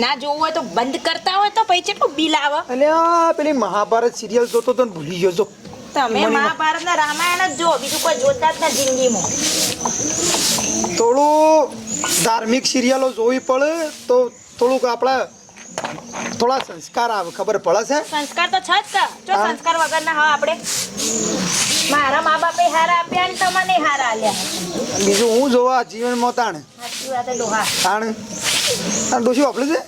આ ના જોવું હોય તો બંધ કરતા હોય તો પછી કેટલું બિલ આવે? અલ્યા પેલી મહાભારત સિરિયલ જોતો તો ભૂલી ગયો છો તમે મહાભારત ના રામાયણ જ જો બીજું કોઈ જોતા જ ના જિંદગીમાં. થોડું ધાર્મિક સિરિયલો જોવી પડે તો થોડુંક આપણા થોડા સંસ્કાર આવે ખબર પડે છે? સંસ્કાર તો છે જ જો સંસ્કાર વગર ના હા આપણે. મારા મા બાપે હારા આપ્યા ને તમને હારા આલ્યા. બીજું હું જોવા જીવનમાં તાણ? સાચી વાત લોહા તાણ? તાણ ડોશી વાપલે છે?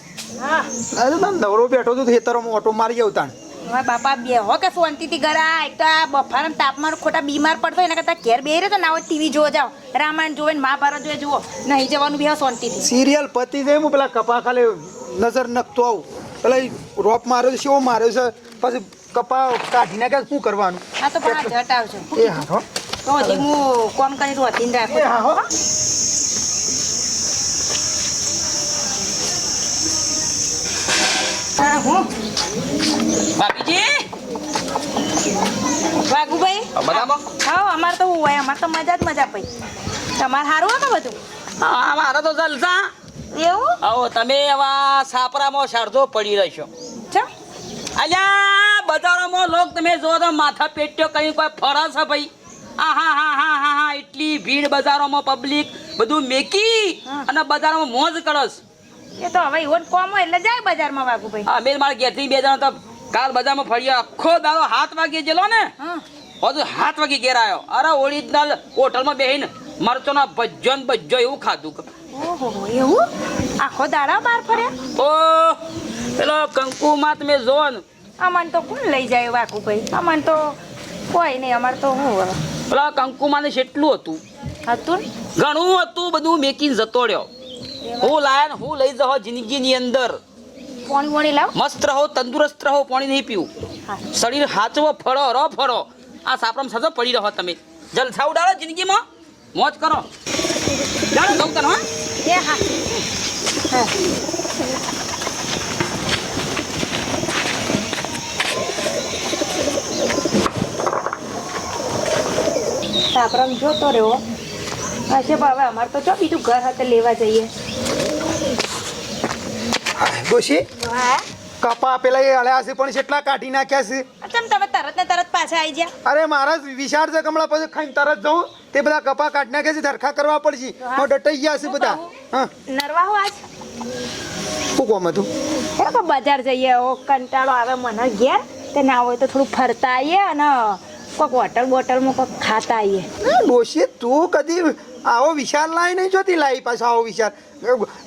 હા. અરે તાણ નવરો બેઠો તો ખેતરોમાં ઓટો મારી ગયો તાણ. મારા બાપા બે હો કે શાંતિથી ઘરે આ એક તો આ બફારામાં તાપમાન ખોટા બીમાર પડતો એના કરતાં ઘેર બે રહ્યો તો ના હોય ટીવી જોવા જાઓ. રામાયણ જોવે ને મહાભારત જોવે જુઓ. નહીં જવાનું બે શાંતિથી. સિરિયલ પતિ જાય હું પેલા કપા ખાલી નજર નખતો આવું. પેલા રોપ માર્યો છે શેવો માર્યો છે પછી કપા કાઢી નાખ્યા શું કરવાનું? હા તો પણ આ જટ આવજો. એ હા તો હજી હું કોમ કરી રોધીને એ રાખું હા હો. હા હું. ભાભીજી વાઘુભાઈ? હા અમારે તો હોય અમારે તો મજા જ મજા પઈ તમારે સારું હોય બધું? હા મારા તો જલસા. એવું? આવો તમે આવા સાપરામાં શારદો પડી રહેશો. ચમ. અલ્યા બજારોમાં લોક તમે જો તો માથા પેટ્યો કઈ કોઈ ફરસ છે ભાઈ. આ હા હા હા હા હા એટલી ભીડ બજારોમાં પબ્લિક બધું મેકી અને બજારોમાં મોજ કરસ એ તો હવે એવો કોમ હોય એટલે જાય બજારમાં વાઘુભાઈ. હા મેલ મારા ઘેરથી બે જણા તો કાલ બજારમાં ફર્યા. આખો દાડો હાથ વાગે જેલો ને. હા. બધું હાથ વાગે ઘેર આવ્યો અરે ઓરિજિનલ હોટલમાં બેહીને મરચોના ભજ્જો ને ભજ્જો એવું ખાધું. ઓહો એવું? આખો દાડા બહાર ફર્યા? ઓ પેલો કંકુમાં તમે જો ને અમન તો કોણ લઈ જાય વાઘુભાઈ? અમન તો કોઈ નહીં અમારે તો હું પેલા કંકુમાં જેટલું હતું. હતું ઘણું હતું બધું મેકીને જતો રહ્યો હું લાયા હું લઈ જાઉં જિંદગીની અંદર. પોણી વાણી લાવ. મસ્ત રહો તંદુરસ્ત રહો પાણી નહીં પીવું. શરીર હાચવો ફળો રો ફળો. આ સાપરામ સજો પડી રહો તમે. જલસા ઉડાડો જિંદગીમાં. મોજ કરો. જાણો દઉં તને હા હા. હા. સાપરામ જોતો રહ્યો. હશે ભાવે હવે અમારે તો ચો બીજું ઘર હાથે લેવા જઈએ. ડોશી? હા. કપા પેલા એ હળ્યા છે પણ કેટલા કાઢી નાખ્યા છે? તમ તમે તરત ને તરત પાછા આવી ગયા? અરે મારા વિચાર છે કમળા પછી ખાઈને તરત જાઉં. તે બધા કપા કાઢી નાખ્યા છે ધરખા કરવા પડશે. હું. ડટાઈ ગયા છે બધા. હા. નરવા હો આજ? શું કોમ હતું? એ બજાર જઈએ ઓ કંટાળો આવે મને ઘેર. તે ના હોય તો થોડું ફરતા આવીએ અને કોક હોટલ બોટલમાં કોક ખાતા આવીએ ડોશી તું કદી આવો વિચાર લાવી નહીં જોતી લાવી પાછો આવો વિચાર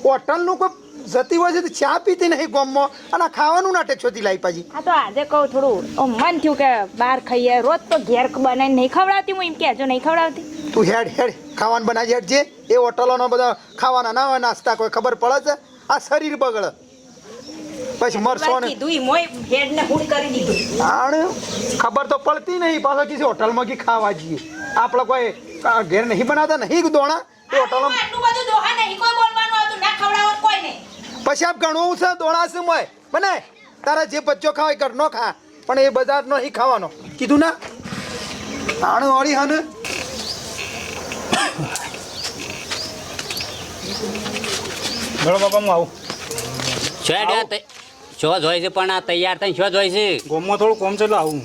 હોટલનું કોઈ જતી હોય છે તો ચા પીતી નહીં ગોમમાં અને ખાવાનું નાટક છોતી લાવી પાછી. હા તો આજે કહું થોડું મન થયું કે બહાર ખાઈએ. રોજ તો ઘેર બનાવીને નહીં ખવડાવતી હું એમ કહેજો નહીં ખવડાવતી. તું હેડ હેડ ખાવાનું બનાવી હેડ જે. એ હોટલોનો બધા ખાવાના ના હોય નાસ્તા કોઈ ખબર પડે છે? આ શરીર બગડે. પછી મરશો ને. કીધું ઈ મોય હેડને હુડ કરી દીધું. આણ ખબર તો પડતી નહીં. પાછો કિસી હોટલમાં કી ખાવા જઈએ. આપણે કોઈ ઘેર નહીં બનાવતા નહીં દોણા. એ હોટલમાં આટલું બધું દોહા નહીં કોઈ બોલવાનું હતું ના ખવડાવો કોઈ નહીં પછી આપ ઘણું છે દોણા હોય મોય. બને. તારા જે બચ્ચો ખાવ એ ઘરનો ખા. પણ એ બજારનો નહીં ખાવાનો. કીધું ના? આણું વાળી હને. બોલો બાપા હું આવું? શો જોઈ છે પણ આ તૈયાર થઈને શો જોઈ છે? ગોમમાં થોડું કોમ છે એટલે આવું.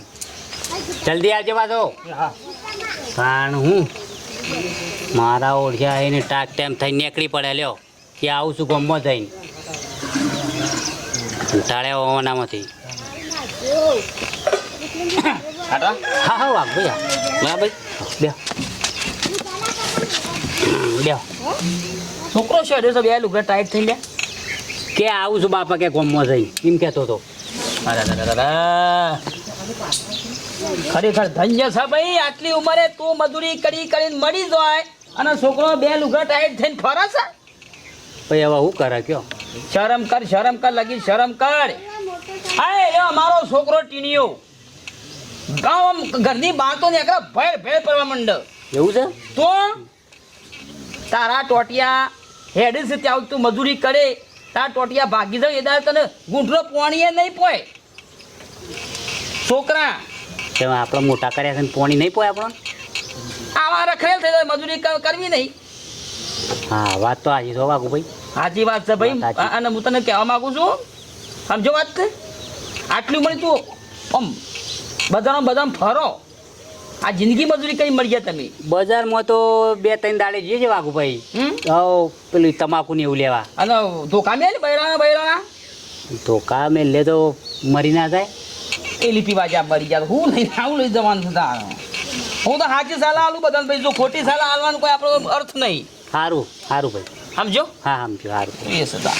જલ્દી આવજે પાછો. હા. કારણ હું? મારા ઓળખ્યા આવીને ટાક ટાઈમ થઈને નીકળી પડે લ્યો. કે આવું છું ગમમાં જઈને. હોવાનામાંથી ખાટા હા હા, વાઘ ભાઈ હા ભાઈ બે બે છોકરો છે અઢીસો બે લુગડા ટાઈટ થઈ લે કે આવું છું બાપા, કે ગમમાં જઈ એમ કહેતો હતો. ખરેખર ધન્ય છે ભાઈ, આટલી ઉંમરે તું મજૂરી કરી કરીને મળી જાય અને છોકરો બે લુગડા ટાઈટ થઈને ફરે છે? ભાઈ, હવે હું કરે, કયો? શરમ કર શરમ કર લગી શરમ કર. અરે એ અમારો છોકરો ટીણીયો. ગામ ઘરની બાતો ને એકલા ભેર ભેર પડવા મંડ. એવું છે? તો તારા ટોટિયા હેડ છે ત્યાં તું મજૂરી કરે. તારા ટોટિયા ભાગી જાય એ દાડે તને ગુંઠલો પોણીએ નહીં પોય. છોકરા આપણે મોટા કર્યા છે પોણી નહીં પોય આપણો? આવા રખડેલ થઈ જાય મજૂરી કર- કરવી નહીં. હા વાત તો આજે તો વાગું ભાઈ સાચી વાત છે ભાઈ. અને હું તને કહેવા માંગુ છું સમજો વાત કે? આટલું મળી તું આમ બધાનો બધા ફરો. આ જિંદગી મજૂરી કઈ મળી ગયા તમે બજારમાં તો બે ત્રણ દાડે જઈએ છે વાઘુભાઈ હમ? હવ પેલું તમાકુ ને એવું લેવા. અને ધોકા મેં બૈરાણા બૈરાણા ધોકા મેં લે તો મરી ના જાય. એ લીપી વાજા મરી જાય હું નહીં આવું લઈ જવાનું છે હું તો સાચી સલાહ આલું બધાને ભાઈ જો ખોટી સલાહ આલવાનું કોઈ આપણો અર્થ નહીં. સારું સારું ભાઈ. સમજો હા સમજો સારું એ સદા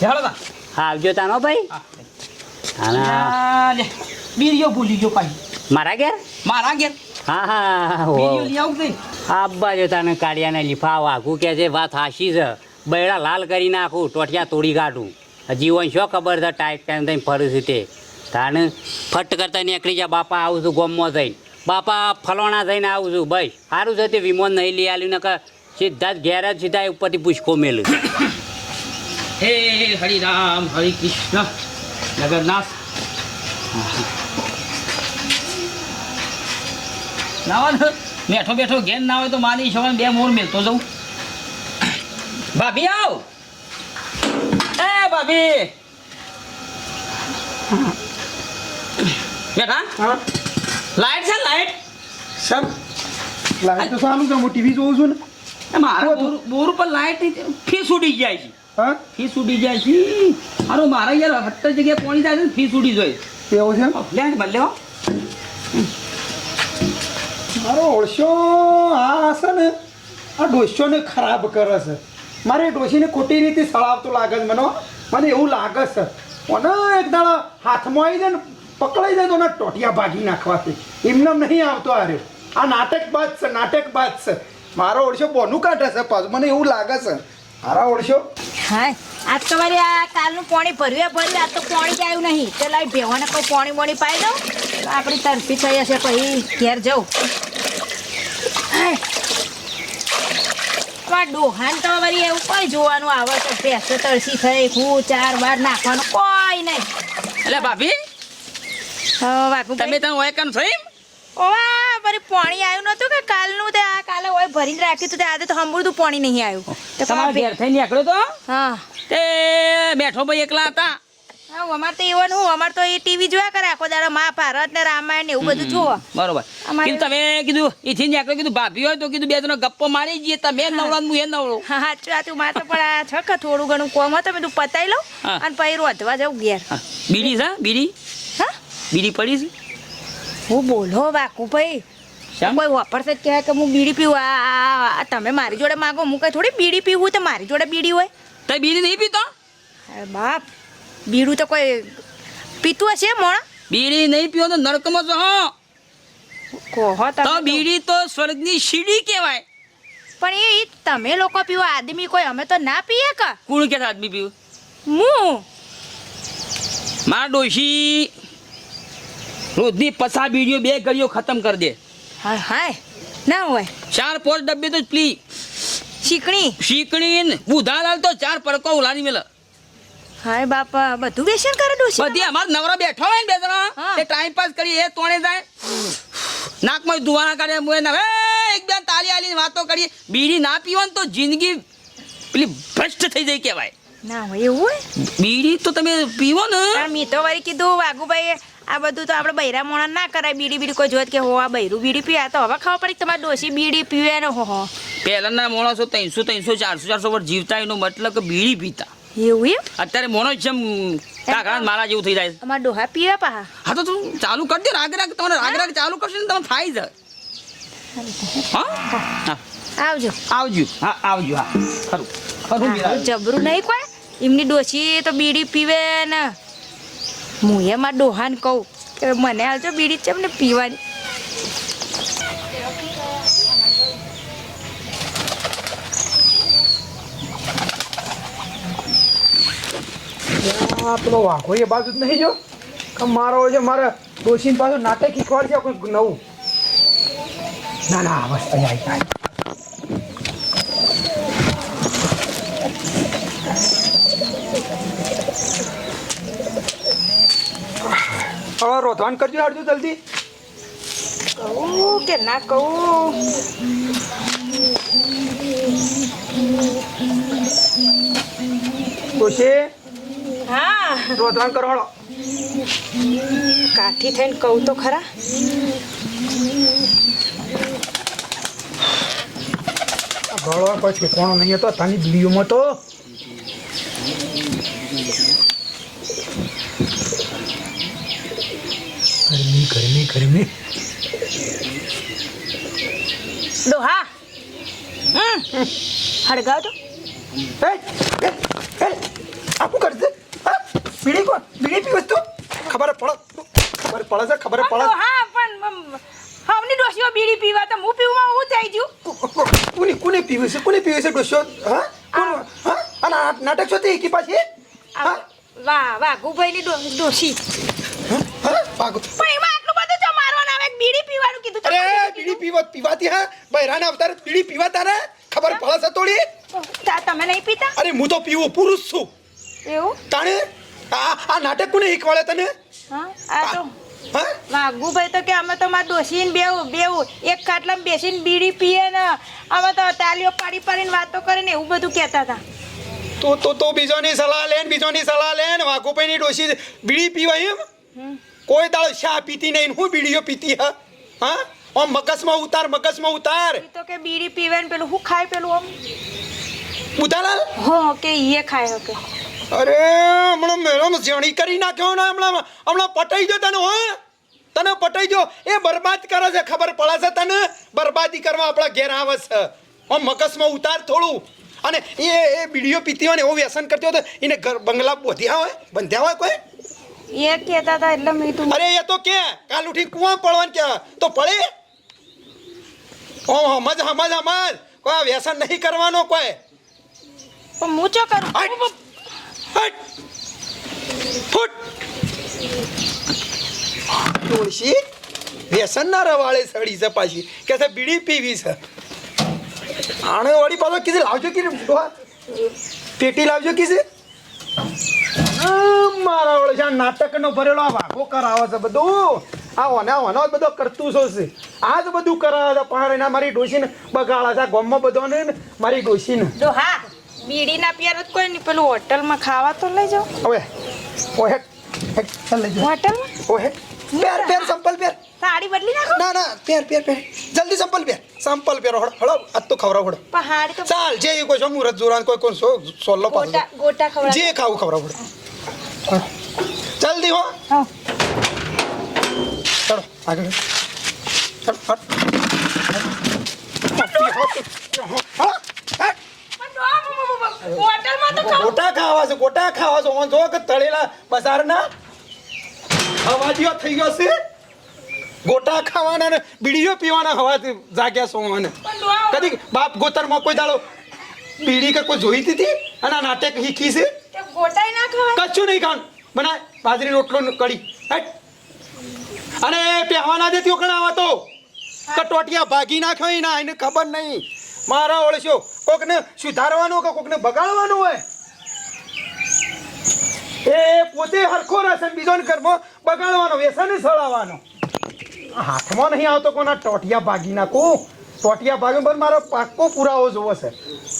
હેડો તા. હા આવજો તાનો ભાઈ? હા. બીડીઓ ભૂલી ગયો ભાઈ મારા ઘેર? મારા ઘેર? હા હા હો. લઈ આવું કે નહીં? આબ્બા જો તને કાઢિયાને લીફા વાઘું કે છે વાત હાશી છે. બૈડા લાલ કરી નાખું ટોઠિયા તોડી કાઢું. જીવન શું ખબર છે ટાઈટ ટાઈમ થઈને ફરું છું તે. તાને ફટ કરતા નીકળી જા બાપા આવું છું ગોમમાં જઈને બાપા ફલોણા થઈને આવું છું ભાઈ સારું છે તે વિમોન નહીં લઈ આવ્યું નકર સીધા જ ઘેર જ સીધા ઉપરથી પૂછકો મેલું હે હરિરામ હરિ કૃષ્ણ જગન્નાથ. નાવા ને બેઠો બેઠો ઘેર ના હોય તો માની સવારે બે મોર મેલતો જઉં. ભાભી આવ. એ ભાભી. બેઠા? હા. લાઈટ છે લાઈટ? સર લાઈટ તો સારું છે હું ટીવી જોઉં છું ને. મારા બોર ઉપર લાઈટ ફીસ ઉડી જાય છે. હા? ફીસ ઉડી જાય છે. મારો મારા યાર હટ્ટ જગ્યાએ પોણી જાય છે ને ફીસ ઉડી જાય. એવું છે? લે ભલે હો. મારો ઓળશો આ હશે ને આ ડોસ્યોને ખરાબ કરે છે. મારે એ ડોશીને ખોટી રીતે સળાવતો લાગે છે મને મને એવું લાગે છે. મને એક દાડા હાથમાં આવી જાય ને પકડાઈ જાય તો ટોટિયા ભાગી નાખવાથી. એમને નહીં આવતો આ રહ્યો આ નાટક બાદ છે નાટક બાદ છે. મારો ઓળશો બોનું કાઢે છે પાછું. મને એવું લાગે છે. મારા ઓળશો? હા આજ તો મારી આ કાલનું પાણી ભર્યું. ભર્યું આજ તો પાણી જ આવ્યું નહીં. તો લાઈ ભેવાને કોઈ પાણી પાણી પાઈ દઉં. આપણી તરફી થઈ હશે પછી ઘેર જવું આ ડોહાન તો વળી એવું કોઈ જોવાનું આવે તો ભેંસો તળસી થઈ હું ચાર વાર નાખવાનું કોઈ નહીં. એટલે ભાભી હવે તમે તો હોય કેમ થઈ ઓવા વળી પાણી આવ્યું નતું કે કાલનું? આ કાલે ભરીને રાખ્યું હતું તે આજે તો હંબુરતું પાણી નહીં આવ્યું. તમારે ઘેર થઈ નીકળ્યો તો? હા. તે બેઠો ભાઈ એકલા હતા. હા અમાર તો એવું હું અમાર તો એ ટીવી જોયા કરે આખો દાડો મહાભારત ને રામાયણ ને એવું બધું જોવો. બરોબર. કીધું તમે કીધું એથી નીકળ્યો કીધું ભાભી હોય તો કીધું બે ત્રણ ગપ્પો મારી જઈએ તમે નવડા હું એ નવડો હા સાચું સાચું. મારે તો પણ આ છ કે થોડું ઘણું કોમ હતું મેં તું પતાઈ લઉં અને પછી રોધવા જાઉં ઘેર. બીડી છે બીડી? હા? બીડી પડી છે? હું બોલો બાકુ ભાઈ કોઈ વાપરશે જ કહેવાય કે હું બીડી પીવું. આ- તમે મારી જોડે માગો હું કઈ થોડી બીડી પીવું તો મારી જોડે બીડી હોય. તો બીડી નહીં પીતો? અરે બાપ બીડું તો કોઈ પીતું હશે મોણા? બીડી નહીં પીવો તો નરકમાં જો હો. કોહો તો તો. બીડી તો સ્વર્ગની સીડી કહેવાય. પણ એ તમે લોકો પીવો આદમી કોઈ અમે તો ના પીએ કા? કોણ કે આદમી પીવું? હું? મારા ડોશી રોજની પસા બીડીઓ બે ગળીઓ ખતમ કરી દે. હાય હાય. ના હોય. ચાર પોચ ડબ્બે તો પ્લી શીકણી. શીકણી ને બુધાલાલ તો ચાર પડકો ઉલાની મેલ. હાય બાપા બધું વ્યસન કરે ડોશી બધી અમાર નવરા બેઠો હોય ને બે જણા. એ ટાઈમ પાસ કરી એ તોણે જાય. નાકમાં ધુવાણા કાઢે મુએ ના એક બે તાલી આલીને વાતો કરી. બીડી ના પીવો ને તો જિંદગી પેલી ભ્રષ્ટ થઈ જાય કહેવાય. ના હોય એવું બીડી તો તમે પીવો ને. મેં તો વળી કીધું વાઘુભાઈ આ બધું તો આપણે બૈરા મોણા ના કરાય. બીડી બીડી કોઈ જોત કે હો આ બૈરું બીડી પીવા. તો હવે ખબર પડી તમારે ડોસી બીડી પીવે ને હો પહેલાના મોણસો ત્રણસો ત્રણસો ચારસો ચારસો વર્ષ જીવતા એનો મતલબ કે બીડી પીતા. એવું એમ? અત્યારે મોણો જેમ કાકડા મારા જેવું થઈ જાય. અમાર ડોહા પીવે પા હા તો તું ચાલુ કરજો રાગ રાગ. તમારે રાગ રાગ ચાલુ કરશો ને તમે ફાઈ જાય હા? હા. આવજો. આવજો. હા આવજો હા. ખરું. ખરું જબરું નહીં કોઈ? એમની ડોસી તો બીડી પીવે ને. હું એમાં ડોહાને કહું કે મને હાલજો બીડી છે ને પીવાની. પેલો વાઘો એ બાજુ જ નહીં જો મારો છે મારે ડોશીને પાછું નાટક શીખવાડશે કોઈ નવું? ના ના, બસ અહીંયા આવી આવી. હવે રોધવાન કરજો હાડજો જલ્દી. કહું કે ના કહું? ખુશી? હા. રોધવાન કરો હળો. કાઠી થઈને કહું તો ખરા. ગળવા પછી કોણ નહીં હતો તાની બીડીઓમાં તો. ગરમી ગરમી ગરમી. ડોહા હડગાવ તો. એ, એ, એ, આ શું કરશે બીડી કોણ? બીડી પીવસ તું ખબર પડે ખબર પડે છે ખબર પડે. ડોહા પણ હમની ડોશીઓ બીડી પીવા તો હું પીવું હું થઈ ગયું. કોને કોને પીવે છે? કોને પીવે છે ડોશો હા? કોણ હા? નાટક છો તે એકી પાછી હા? વાહ વાહ ગુભાઈની ડો- પાગો પણ એમાં આટલું બધું જો મારવાનું આવે બીડી પીવાનું કીધું અરે બીડી પીવા પીવાતી હા? બહેરાના અવતાર બીડી પીવા તારે? ખબર પડે છે થોડી તા તમે નહીં પીતા? અરે હું તો પીવું પુરુષ છું. એવું? તાણે? આ આ નાટક કોને શીખવાડે તને? હા આ તો વાઘુભાઈ તો કે અમે તો મારા ડોશીને બેવું બેવું એક ખાટલામાં બેસીને બીડી પીએ ને અમે તો તાલીઓ પાડી પાડીને વાતો કરીને એવું બધું કહેતા હતા. તો તો તો બીજોની સલાહ લે બીજોની સલાહ લે ને વાઘુભાઈની ડોશી બીડી પીવા એમ? કોઈ દાળ શા પીતી નહીં હું બીડીઓ પીતી હા? હા? ઓમ મગજમાં ઉતાર મગજમાં ઉતાર. ઈ તો કે બીડી પીવે ને પેલું હું ખાય પેલું આમ? બુધાલાલ? હો કે ઈએ ખાય હકે અરે હમણાં મેળો જણી કરી નાખ્યો ને હમણાં હમણાં પટાઈ ગયો તને હો? તને પટાઈ ગયો એ બરબાદ કરે છે ખબર પડે છે તને? બરબાદી કરવા આપણા ઘેર આવે છે. આમ મગજમાં ઉતાર થોડું. અને એ એ બીડીઓ પીતી હોય ને એવું વ્યસન કરતી હોય તો એને ઘર બંગલા બોધ્યા હોય? બંધ્યા હોય કોઈ? એ કહેતા હતા એટલે મેં તું અરે એ તો કે કાલ ઉઠી કુવા પડવાનું કે તો પડે ઓ હમજ હમજ હમજ કોઈ વ્યસન નહીં કરવાનો કોઈ પણ હું ચો કરું હટ ફૂટ તુલસી વ્યસન ના રવાળે સડી છે પાછી કે છે બીડી પીવી છે આણે વાળી પાછો કીધું લાવજો કીધું પેટી લાવજો કીધું મારા વળે છે આ નાટકનો ભરેલો આ વાઘો કરાવે છે બધું. આ ઓને ઓનો બધો કરતું છો છે. આ જ બધું કરાવે છે પણ એના મારી ડોશીને બગાડા છે ગોમમાં બધો ને મારી ડોશીને. જો હા બીડી ના પીવાનું કોઈ નહીં પેલું હોટલમાં ખાવા તો લઈ જાઓ. ઓએ ઓહે હેટ લઈ જા હોટલમાં? ઓહે પેર પેર સંપલ પેર. સાડી બદલી નાખો. ના ના પેર પેર પેર. જલ્દી સંપલ પેર. સંપલ પેર હળ હળ આ તો ખવડાવ હળ. પણ હાડી તો ચાલ જે કોઈ છો મુરત જોરાન કોઈ કોઈ સો સોલ્લો પાસ ગોટા ખવડાવ. જે ખાવું ખવડાવ હળો. જલ્દી હો. હા. ચલો આગળ. ચલ હટ. ગોટા ખાવા છે ગોટા ખાવા છે. જો કે તળેલા બજારના અવાજીઓ થઈ ગયો છે. ગોટા ખાવાના ને બીડીઓ પીવાના હવાથી જાગ્યા છો મને કદી બાપ ગોતરમાં કોઈ દાડો બીડી કે કોઈ જોઈતી હતી? અને આ નાટક શીખી છે? ગોટાઈ ના ખવાય? કશું નહીં ખાન બનાય બાજરી રોટલો કડી હટ. અને પહેવા ના દેતી ઓકણા તો. ટોટિયા ભાગી નાખ્યો ના એને ખબર નહીં. મારા ઓળશો કોકને સુધારવાનું કે કોકને બગાડવાનું હોય? એ પોતે હરખો રહેશે બીજો બીજોને ઘરમાં બગાડવાનો વ્યસન સળાવવાનો. હાથમાં નહીં આવતો કોના ટોટિયા ભાગી નાખું ટોટિયા ભાગ્યું પર મારો પાક્કો પુરાવો જોવો છે.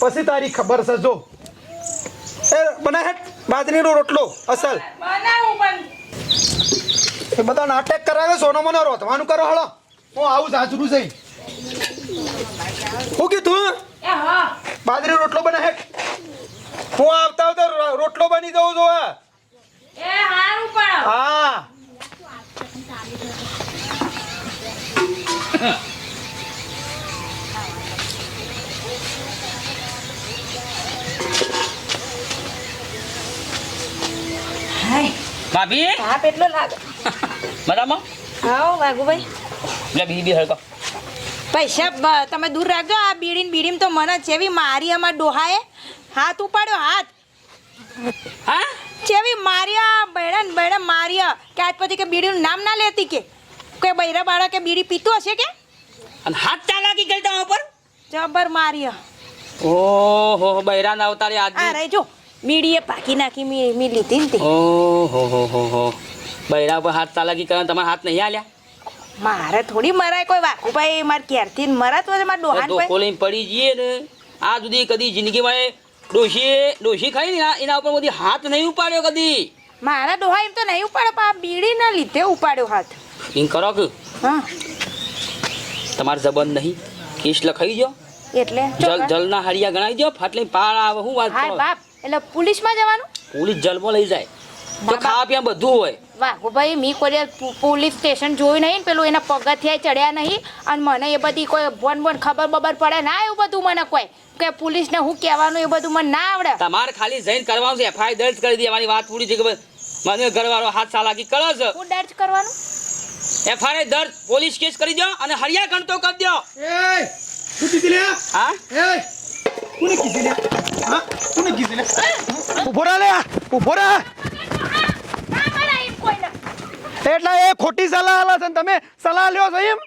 પછી તારી ખબર છે જો. એ બના હેટ બાજરીનો રોટલો અસલ. એ બધા નાટક કરાવે સોનો મને રોધવાનું કરો હળો. હું આવું સાચરું છે. હું કીધું? એ બાજરી રોટલો બને હેટ હું આવતા આવતા રોટલો બની જવું જો એ હા. ભાભી? હા એટલો લાગે. મજામાં આવો વાઘુભાઈ. લે બીજી બી હળકો પૈસા તમે દૂર રાખજો આ બીડીન બીડીમ તો મને જેવી મારી અમાર ડોહાએ હાથ ઉપાડ્યો હાથ. હા? જેવી માર્યા બૈડા ને બૈડા માર્યા કે આજ પછી કે બીડીનું નામ ના લેતી કે? કોઈ બૈરા બાળા કે બીડી પીતું હશે કે? અને હાથ ચાલાકી કરી તમારા ઉપર જબર માર્યા ઓહો બૈરાના અવતારે આ આદમી રહી જો બીડીએ પાકી નાખી મી મી લીધી ને તે. ઓહો હો હો હો. બૈરા પર હાથ તાલાકી કરવા તમારા હાથ નહીં આલ્યા મારે થોડી મરાય કોઈ વાઘુભાઈ મારે ક્યારથી મરા તો માર ડોહાન કોઈ લઈને પડી જઈએ ને આ સુધી કદી જિંદગીમાં ડોશી ડોશી ખાઈ ને એના ઉપર બધી હાથ નહીં ઉપાડ્યો કદી? મારા ડોહા એમ તો નહીં ઉપાડે પણ આ બીડીના લીધે ઉપાડ્યો હાથ. એમ કરો કે? હા. તમારે જબન નહીં? કેસ લખાઈ જો એટલે જલ જલના હરિયા ગણાવી જો ફાટલી પાર આવે હું વાત કરો? બાપ. એટલે પોલીસમાં જવાનું? પોલીસ જલબો લઈ જાય. તો ખાવા પીવા બધું હોય. વાહ ભાઈ મી કોઈ પોલીસ સ્ટેશન જોયું નહીં પેલું એના પગથિયા ચડ્યા નહીં? અને મને એ બધી કોઈ બોન બોન ખબર બબર પડે ના એવું બધું મને કોઈ? કે પોલીસને હું કહેવાનું એ બધું મને ના આવડે. તમારે ખાલી જઈને કરવાનું છે. એફઆઈ દર્જ કરી દે. મારી વાત પૂરી છે કે બસ મને ઘરવાળો હાથ સાલાકી કરો છે. હું દર્જ કરવાનું? એફઆઈ દર્જ પોલીસ કેસ કરી દો અને હરિયા ગણતો કરી દો. એ તું કીધી લે? હા? એ કોને કીધી લે? હા કોને કીધી લે, ઊભો રહે. એટલે એ ખોટી સલાહ આલે છે તમે? સલાહ લ્યો છો એમ?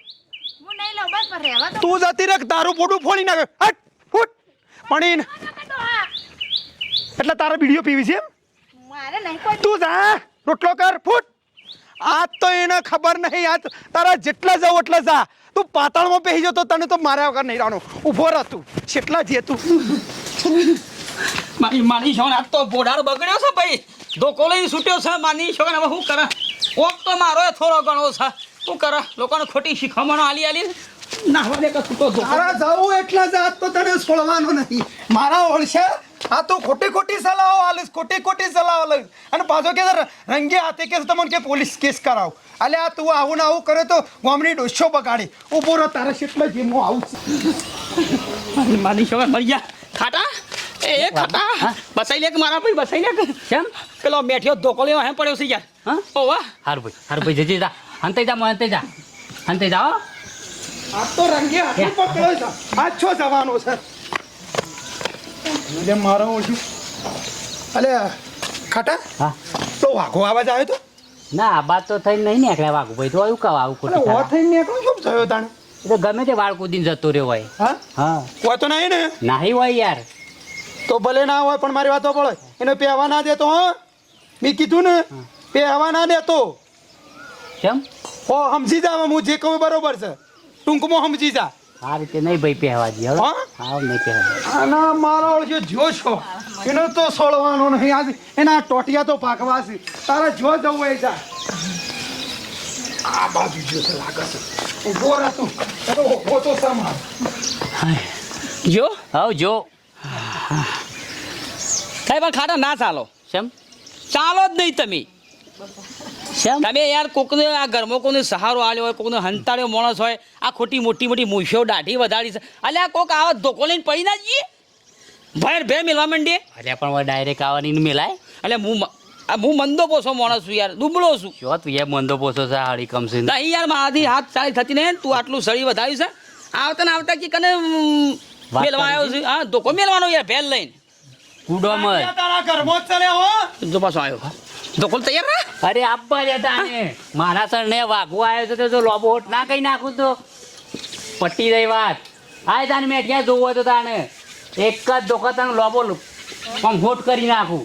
હું નહીં લઉં બસ પર રહેવા તું જતી રે તારું પોટું ફોડી નાખે. હટ, ફૂટ. પણ એટલે તારા વીડિયો પીવી છે એમ? મારે નહીં કોઈ તું જા, રોટલો કર, ફૂટ. આ તો એને ખબર નહીં, આજ તારા જેટલા જાવ એટલા જા. તું પાતાળમાં પહેરી જતો તને તો મારા વગર નહીં રહેવાનું. ઊભો રહ તું. જેટલા જે તું. મારી માની છોકરા આજ તો બોડાર બગડ્યો છે ભાઈ. ધોકો લઈને છૂટ્યો છે માની છોકરા હવે શું કરે? ઓક તો મારો થોડો ઘણો છે. શું કરે? લોકોને ખોટી શીખમણો આલી આલી નાહવા દે છૂટો તારા જાવું એટલા જા આજ તો તને છોડવાનો નથી. મારા ઓળશે? આ તો ખોટી ખોટી સલાહો આલીશ ખોટી ખોટી સલાહો લઈશ અને પાછો કે રંગે હાથે કે તમને કે પોલીસ કેસ કરાવ. અલે આ તું આવું ને આવું કરે તો ગામની ડોસ્યો બગાડી. ઊભો રહો તારા શીટમાં જીમો આવું છું. મારી માની છોકરા મરી ખાટા? એ ખટા બસાઈ લે કે મારા ભાઈ બસાઈ લે કે? કેમ? પેલો બેઠ્યો ધોકો લેવા હે પડ્યો છે યાર. હા? ઓ વાહ. હારું ભાઈ હારું ભાઈ જજે જા. હંતે જા જા. હંતે જાઓ. આ તો રંગે હાથે પકડ્યો છે. આ છો જવાનો છે. એટલે મારો ઓળખ્યું અલે ખાટા? હા. તો વાઘો અવાજ આવ્યો તો? ના આ બાત તો થઈ નહીં નીકળ્યા વાગુ ભાઈ. તો આવું કાવ આવું અરે ખોટું ઓ થાય. નીકળો શું થયો તાણે? તો ગમે તે વાળ કૂદીને જતો રહ્યો હોય. હા? હા. કોઈ તો નહીં ને? નાહી હોય યાર. તો ભલે ના હોય પણ મારી વાતો પડે એને પહેવા ના દેતો હા. મેં કીધું ને પહેવા ના દેતો. કેમ? હો સમજી જા હું જે કહું બરોબર છે. ટૂંકમાં સમજી જા. આ રીતે નહીં ભાઈ પહેવા દે હવે. હા? હા નહીં પહેવા આના મારા ઓળખ્યો જો છો. એનો તો સોળવાનો નહીં. આજ એના ટોટિયા તો પાકવા છે. તારે જો જવું હોય જા. આ બાજુ જો છે લાગે છે. ઊભો રહે તું. ઊભો તો જો? આવ જો. પણ ખાટા ના ચાલો. કેમ ચાલો જ નહીં તમે. તમે યાર કોકને આ ઘરમાં કોને સહારો આલ્યો હોય કોકને હંતાળ્યો માણસ હોય આ ખોટી મોટી મોટી મૂછીઓ દાઢી વધારી છે. અલ્યા કોક આવા ધોકો લઈને પડી ના જઈએ? ભાઈ ભે મિલવા માંડીએ. અલ્યા પણ હવે ડાયરેક્ટ આવવાની મેલાય. એટલે હું આ હું મંદો પોસો માણસ છું યાર દુબળો છું. જો તું યાર મંદો પોસો છે હાડી કમસે નહીં યાર મારાથી હાથ ચાલી થતી નહીં તું આટલું સળી વધાર્યું છે. આવતા ને આવતા કે કને વાત આવ્યો છે. હા ધોકો મેળવાનો યાર ભેર લઈને. કુડો મત તારા ઘરમાં જ હો. જો પાછો આવ્યો. ધોકો તૈયાર ના અરે આપવા જતા ને. મારા સર ને વાઘો આવ્યો છે તો જો લોબો હોટ ના કઈ નાખું તો. પટ્ટી રહી વાત. આય તાને મેં ક્યાં જોવો તો તાને? એક જ ધોકા તને લોબો આમ કરી નાખું.